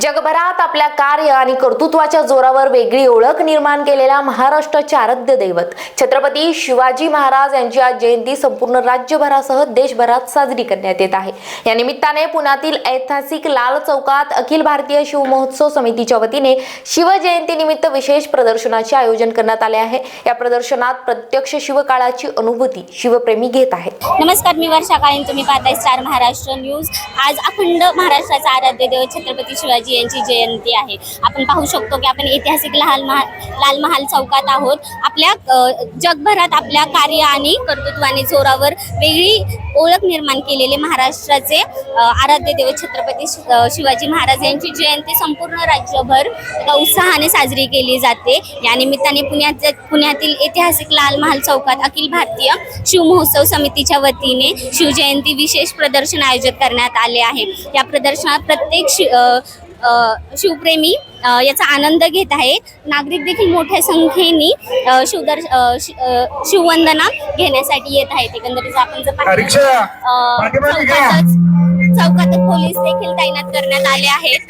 जगभरात आपल्या कार्य आणि कर्तृत्वाच्या जोरावर वेगळी ओळख निर्माण केलेल्या महाराष्ट्राचे आराध्य दैवत. छत्रपती शिवाजी महाराज यांची आज जयंती संपूर्ण राज्यभरासह देशभरात साजरी करण्यात येत आहे. या निमित्ताने पुण्यातील ऐतिहासिक लाल चौकात अखिल भारतीय शिवमहोत्सव समितीच्या वतीने शिवजयंतीनिमित्त विशेष प्रदर्शनाचे आयोजन करण्यात आले आहे. या प्रदर्शनात प्रत्यक्ष शिवकाळाची अनुभूती शिवप्रेमी घेत आहेत. नमस्कार मी वर्षा काळे तुम्ही पाहताय स्टार महाराष्ट्र न्यूज. आज अखंड महाराष्ट्राचा आराध्य देव छत्रपती शिवाजी यांची जयंती आहे. आपण पाहू शकतो की आपण ऐतिहासिक लाल महाल लाल महाल चौकात आहोत. आपल्या जगभरात आपल्या कार्य आणि कर्तृत्वाने जोरावर वेगळी ओळख निर्माण केलेले महाराष्ट्राचे आराध्य देव छत्रपती शिवाजी महाराज यांची जयंती संपूर्ण राज्यभर उत्साहाने साजरी केली जाते. या निमित्ताने पुण्यात पुण्यातील ऐतिहासिक लाल महाल चौकात अखिल भारतीय शिवमहोत्सव समितीच्या वतीने शिवजयंती विशेष प्रदर्शन आयोजित करण्यात आले आहे. या प्रदर्शनात प्रत्येक शि शिवप्रेमी याचा आनंद घेत आहे. नागरिक देखील मोठ्या संख्येने अ, शिवदर्श अ, शि- अ, शिववंदना घेण्यासाठी येत आहेत. एकंदरीत आपण जर. चौकातच चौकात पोलीस देखील तैनात करण्यात आले आहेत.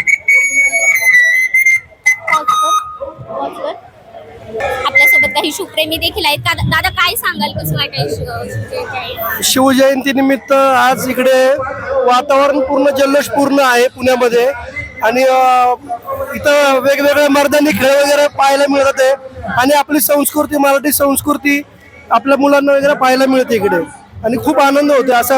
आपल्यासोबत काही शिवप्रेमी देखील आहेत. दादा काय सांगाल? कसं वाटेल शिव- शिवजयंती? निमित्त आज इकडे वातावरण पूर्ण जल्लोषपूर्ण आहे पुण्यामध्ये. आणि इथं वेगवेगळे मर्दानी खेळ वगैरे पाहायला मिळत आहे आणि आपली संस्कृती मराठी संस्कृती आपल्या मुलांना वगैरे पाहायला मिळते इकडे. आणि खूप आनंद होतो असा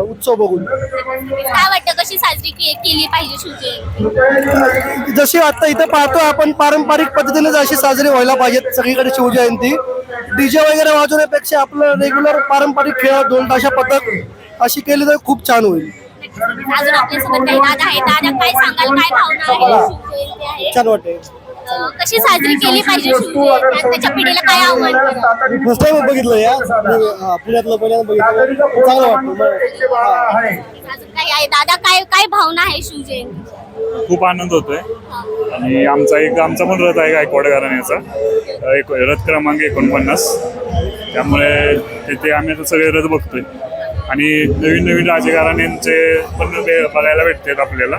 उत्सव बघून. काय वाटतं कशी साजरी के- केली पाहिजे शिवजयंती जशी आता इथं पाहतो आपण पारंपरिक पद्धतीने अशी साजरी व्हायला पाहिजेत सगळीकडे शिवजयंती. डीजे वगैरे वाजवण्यापेक्षा आपलं रेग्युलर पारंपरिक खेळ दोन ताशा पथक अशी केली तर खूप छान होईल. अजून आपल्यासोबत काही दादा आहेत. दादा काय सांगाल? काय भावना आहे? शिवजयंती आहे छान वाटते अं, कशी साजरी केली पाहिजे शिवजयंती आणि त्याच्या पिढीला काय आव्हान कराल? फर्स्ट टाइम बघितलं या. पुण्यातलं पहिल्यांदा बघितलं. चांगलं अजून काही आहे? दादा काय काय भावना आहे शिवजयंती खूप आनंद होतोय. आणि आमचा एक आमचा पण रथ आहे गायकवाड घराण्याचा एक रथ क्रमांक एकोणपन्नास. त्यामुळे तिथे आम्ही आता सगळे रथ बघतोय. आणि नवीन नवीन राजघराण्यांचे पण ते बघायला भेटतात आपल्याला.